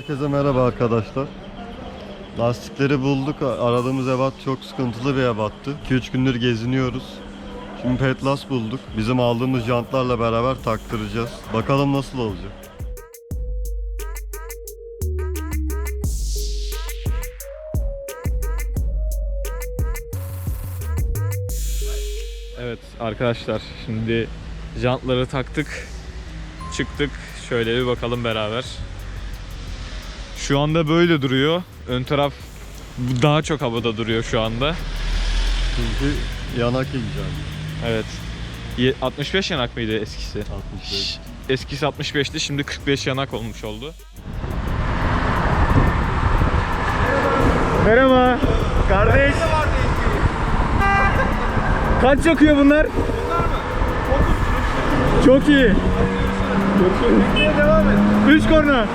Herkese merhaba arkadaşlar. Lastikleri bulduk. Aradığımız ebat çok sıkıntılı bir ebattı. 2-3 gündür geziniyoruz. Şimdi Petlas bulduk. Bizim aldığımız jantlarla beraber taktıracağız. Bakalım nasıl olacak. Evet arkadaşlar şimdi jantları taktık. Çıktık. Şöyle bir bakalım beraber. Şu anda böyle duruyor. Ön taraf daha çok havada duruyor şu anda. Çünkü yanak ineceğim. Evet. Ye- 65 yanak mıydı eskisi? 65. Eskisi 65'ti şimdi 45 yanak olmuş oldu. Merhaba. Kardeş. Kaç yakıyor bunlar? Çok iyi. devam et. 3 korna.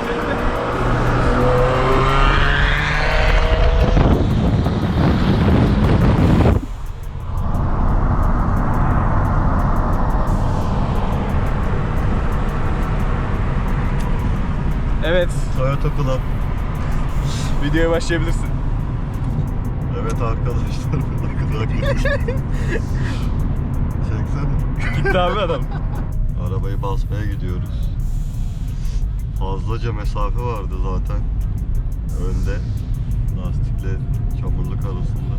Club. videoya başlayabilirsin. Evet arkadaşlar. Güzel. Çeksene. Gitti abi adam. Arabayı basmaya gidiyoruz. Fazlaca mesafe vardı zaten. Önde lastikle çamurluk arasında.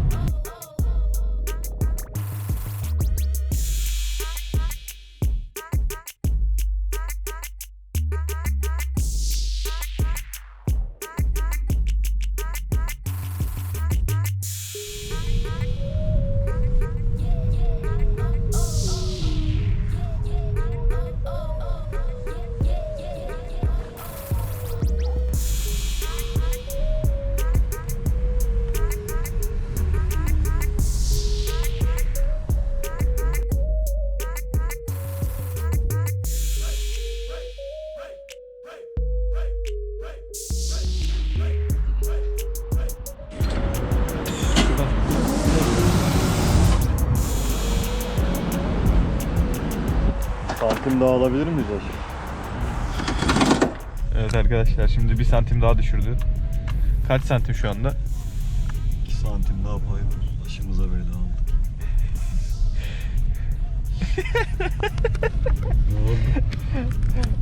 Santim daha alabilir miyiz aşağı? Evet arkadaşlar şimdi bir santim daha düşürdü. Kaç santim şu anda? 2 santim daha pay var. Başımıza bela aldık. ne oldu?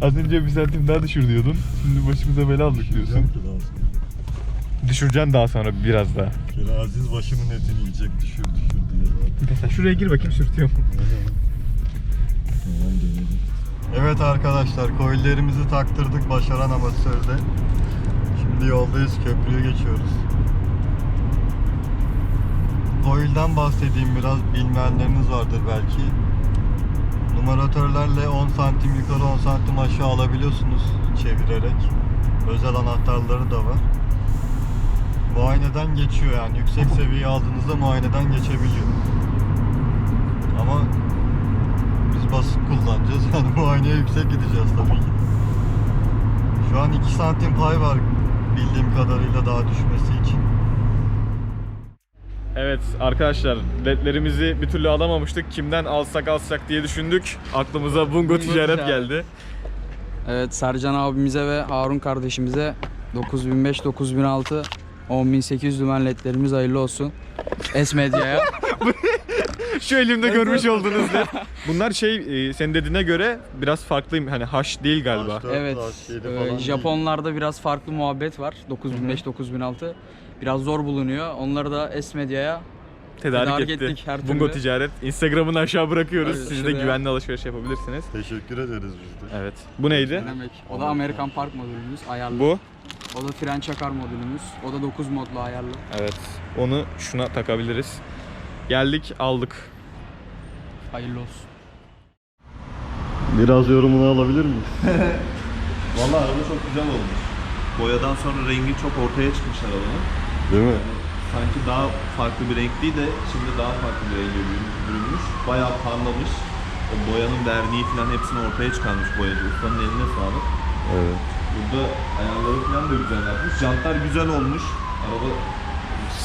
Az önce bir santim daha düşür diyordun. Şimdi başımıza bela aldık diyorsun. Düşüreceğim ki daha sonra. Düşüreceksin daha sonra biraz daha. Gene Aziz başımın etini yiyecek düşür düşür diye zaten. Mesela şuraya gir bakayım sürtüyorum. Tamam denedim. Evet arkadaşlar koillerimizi taktırdık Başaran Amatör'de. Şimdi yoldayız köprüye geçiyoruz. Coil'den bahsedeyim biraz bilmeyenleriniz vardır belki. Numaratörlerle 10 santim yukarı 10 santim aşağı alabiliyorsunuz çevirerek. Özel anahtarları da var. Muayeneden geçiyor yani yüksek seviye aldığınızda muayeneden geçebiliyor. Ama biz basık kullanacağız yani muayeneye yüksek gideceğiz tabii ki. Şu an 2 santim pay var bildiğim kadarıyla daha düşmesi için. Evet arkadaşlar ledlerimizi bir türlü alamamıştık. Kimden alsak alsak diye düşündük. Aklımıza Bungo, Ticaret geldi. Evet Sercan abimize ve Harun kardeşimize 9005, 9006, 10800 dümen ledlerimiz hayırlı olsun. S Medya'ya. Şu elimde görmüş olduğunuz led. Bunlar şey e, senin dediğine göre biraz farklıyım. Hani haş değil galiba. H4, evet. H7 e, falan değil. Japonlarda biraz farklı muhabbet var. 9005, 9006. Biraz zor bulunuyor. Onları da S Medya'ya Tedarik, Tedarik etti. ettik her Bungo türlü. Ticaret. Instagram'ını aşağı bırakıyoruz. Evet, Siz de şuraya. güvenli alışveriş yapabilirsiniz. Teşekkür ederiz biz de. Evet. Bu neydi? ne demek. O da Amerikan Park modülümüz ayarlı. Bu. O da fren çakar modülümüz. O da 9 modlu ayarlı. Evet. Onu şuna takabiliriz. Geldik aldık. Hayırlı olsun. Biraz yorumunu alabilir miyiz? Vallahi araba çok güzel olmuş. Boyadan sonra rengi çok ortaya çıkmış arabanın. Değil mi? Sanki daha farklı bir renk değil de şimdi daha farklı bir renge bürün- bürünmüş. Bayağı parlamış. O boyanın verniği falan hepsini ortaya çıkarmış boyacı. Ustanın eline sağlık. Evet. Burada ayarları falan da güzel yapmış. Jantlar güzel olmuş. Araba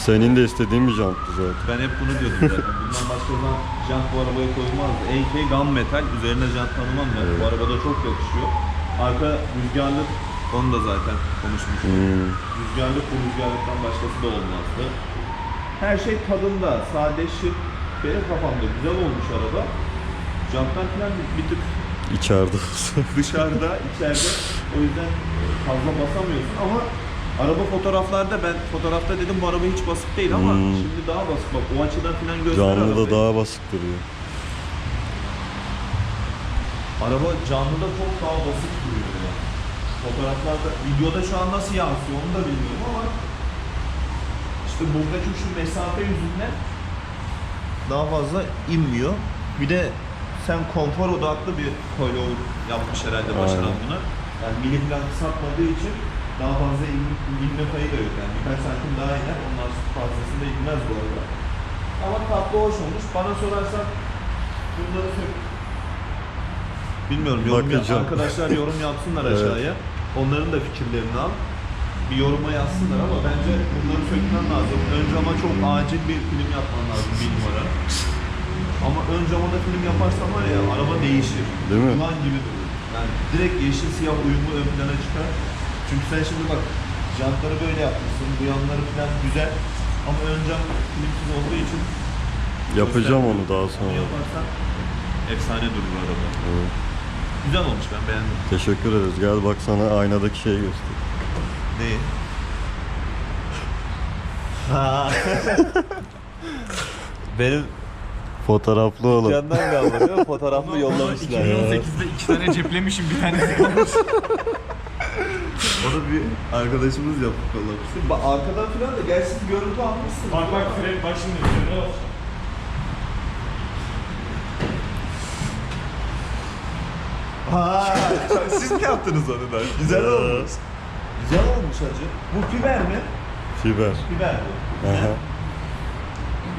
Senin de istediğin bir janttı zaten. ben hep bunu diyordum zaten. Bundan başka zaman jant bu arabaya koyulmazdı. AK Gun Metal üzerine jant tanımam ben. Bu arabada çok yakışıyor. Arka rüzgarlı Onu da zaten konuşmuştuk. Hmm. Rüzgarlık bu rüzgarlıktan başkası da olmazdı. Her şey tadında, sade, şık. Benim kafamda güzel olmuş araba. Jantlar falan bir, bir tık İçeride. dışarıda, içeride. O yüzden fazla basamıyorsun ama araba fotoğraflarda ben fotoğrafta dedim bu araba hiç basık değil ama Hmm. şimdi daha basık. Bak o açıdan falan göster Canlı da arabayı. daha basık duruyor. Araba canlıda çok daha basit duruyor ya. Fotoğraflarda, videoda şu an nasıl yansıyor onu da bilmiyorum ama işte buradaki şu mesafe yüzünden daha fazla inmiyor. Bir de sen konfor odaklı bir coilover yapmış herhalde başına Aynen. buna. Yani mili falan kısaltmadığı için daha fazla inme, inme payı da yok yani. Birkaç santim daha iner, ondan fazlasında inmez bu arada. Ama tatlı hoş olmuş. Bana sorarsan bunları sök. Bilmiyorum yorum yap. Arkadaşlar yorum yapsınlar Evet. aşağıya. Onların da fikirlerini al. Bir yoruma yazsınlar ama bence bunları sökmen lazım. Ön cama çok acil bir film yapman lazım bir numara. Ama ön cama da film yaparsan var ya araba değişir. Değil mi? Yılan gibi durur. Yani direkt yeşil siyah uyumu ön plana çıkar. Çünkü sen şimdi bak jantları böyle yapmışsın. Bu yanları falan güzel. Ama ön cam filmsiz olduğu için Yapacağım onu daha Onu sonra. yaparsan efsane durur araba. Evet. Güzel olmuş ben beğendim. Teşekkür ederiz. Gel bak sana aynadaki şeyi göster. Neyi? Benim Fotoğraflı olan. yandan kaldı değil mi? Fotoğraflı yollamışlar. 2018'de iki tane ceplemişim bir tanesi kalmış. O da bir arkadaşımız yapıp yollamıştı. Bak arkadan falan da gelsin görüntü almışsın. bak bak fren bak şimdi frene bak. Ha, siz mi yaptınız onu da? Güzel olmuş. Güzel olmuş hacı. Bu fiber mi? Fiber. Fiber bu. Aha.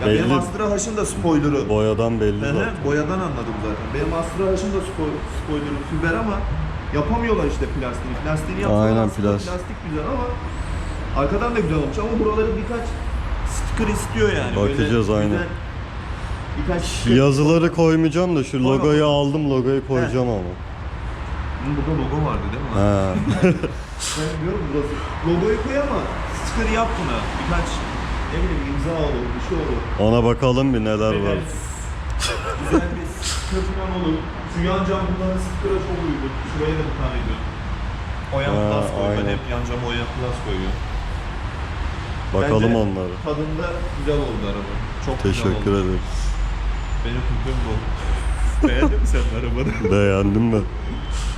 Ya Belli. benim Astra H'ın da spoiler'ı. Boyadan belli Hı hı, zaten. Boyadan anladım zaten. Benim Astra H'ın da spoiler, spoiler'ı fiber ama yapamıyorlar işte plastiğini. Plastiğini yapsalar Aynen, aslında plastik. plastik güzel ama arkadan da güzel olmuş ama buraları birkaç sticker istiyor yani. Böyle Bakacağız, aynen. güzel Birkaç sticker- Yazıları koymayacağım da şu Koy logoyu bakalım. aldım logoyu koyacağım ama. Burada logo vardı değil mi? Ha. Ben diyorum burası. Logoyu koy ama sticker yap buna. Birkaç ne bileyim imza olur, bir şey olur. Ona bakalım bir neler var. Güzel bir falan olur. Şu yan cam bunların sticker'a çok uygun. Şuraya da bir tane uygun. Oyan Ha, Plus koy. Ben aynen. hep yan cama Oyan Plus koyuyorum. Bakalım Bence onları. Tadında güzel oldu araba. Çok Teşekkür güzel oldu. ederiz. Benim fikrim bu. Beğendin mi sen arabanı? Beğendim mi?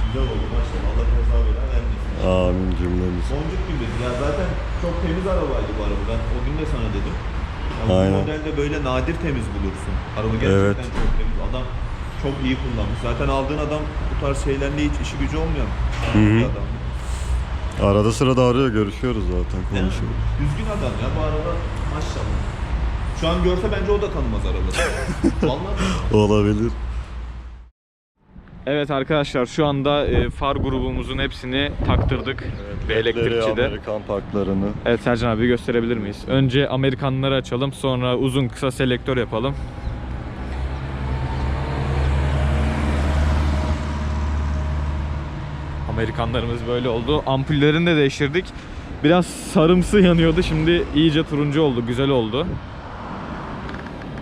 güzel oldu maşallah. Allah kaza bela vermesin. Amin cümlemiz. Boncuk gibi. Ya zaten çok temiz arabaydı bu araba. Ben o gün de sana dedim. Ya bu Aynen. modelde böyle nadir temiz bulursun. Araba gerçekten Evet. çok temiz. Adam çok iyi kullanmış. Zaten aldığın adam bu tarz şeylerle hiç işi gücü olmayan Hı hı. bir adam. Arada sırada arıyor görüşüyoruz zaten konuşuyoruz. Düzgün adam ya bu araba maşallah. Şu an görse bence o da tanımaz arabayı. Vallahi Olabilir. Evet arkadaşlar şu anda e, far grubumuzun hepsini taktırdık bir elektrikçide. Amerikan parklarını. Evet Sercan abi gösterebilir miyiz? Önce Amerikanları açalım sonra uzun kısa selektör yapalım. Amerikanlarımız böyle oldu. Ampullerini de değiştirdik. Biraz sarımsı yanıyordu. Şimdi iyice turuncu oldu. Güzel oldu.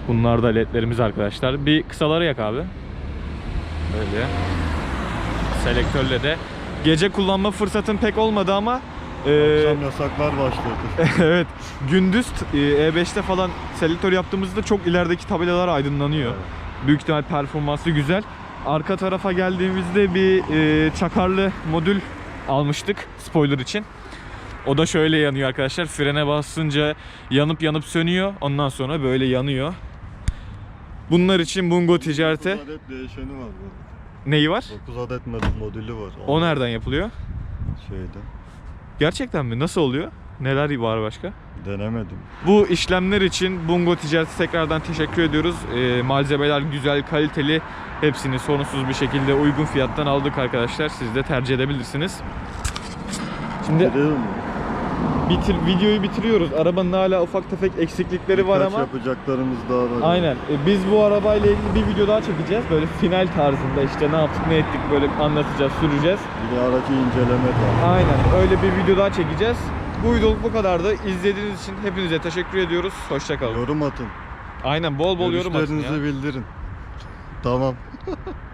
Bunlar da ledlerimiz arkadaşlar. Bir kısaları yak abi. Böyle. Selektörle de. Gece kullanma fırsatın pek olmadı ama e, Akşam yasaklar başladı. evet. Gündüz e, E5'te falan selektör yaptığımızda çok ilerideki tabelalar aydınlanıyor. Büyük ihtimal performansı güzel. Arka tarafa geldiğimizde bir e, çakarlı modül almıştık spoiler için. O da şöyle yanıyor arkadaşlar. Frene basınca yanıp yanıp sönüyor. Ondan sonra böyle yanıyor. Bunlar için Bungo ticarete 9 adet değişeni var bu. neyi var? 9 adet mod- modülü var. O nereden yapılıyor? Şeyde. Gerçekten mi? Nasıl oluyor? Neler var başka? Denemedim. Bu işlemler için Bungo Ticaret'e tekrardan teşekkür ediyoruz. Ee, malzemeler güzel, kaliteli. Hepsini sorunsuz bir şekilde uygun fiyattan aldık arkadaşlar. Siz de tercih edebilirsiniz. Şimdi bitir videoyu bitiriyoruz. Arabanın hala ufak tefek eksiklikleri var Birkaç ama yapacaklarımız daha var. Aynen. E, Biz bu arabayla ilgili bir video daha çekeceğiz. Böyle final tarzında işte ne yaptık ne ettik böyle anlatacağız, süreceğiz. Bir de aracı inceleme var. Aynen. Öyle bir video daha çekeceğiz. Bu videoluk bu kadardı. İzlediğiniz için hepinize teşekkür ediyoruz. Hoşçakalın. Yorum atın. Aynen bol bol yorum atın ya. Görüşlerinizi bildirin. Tamam.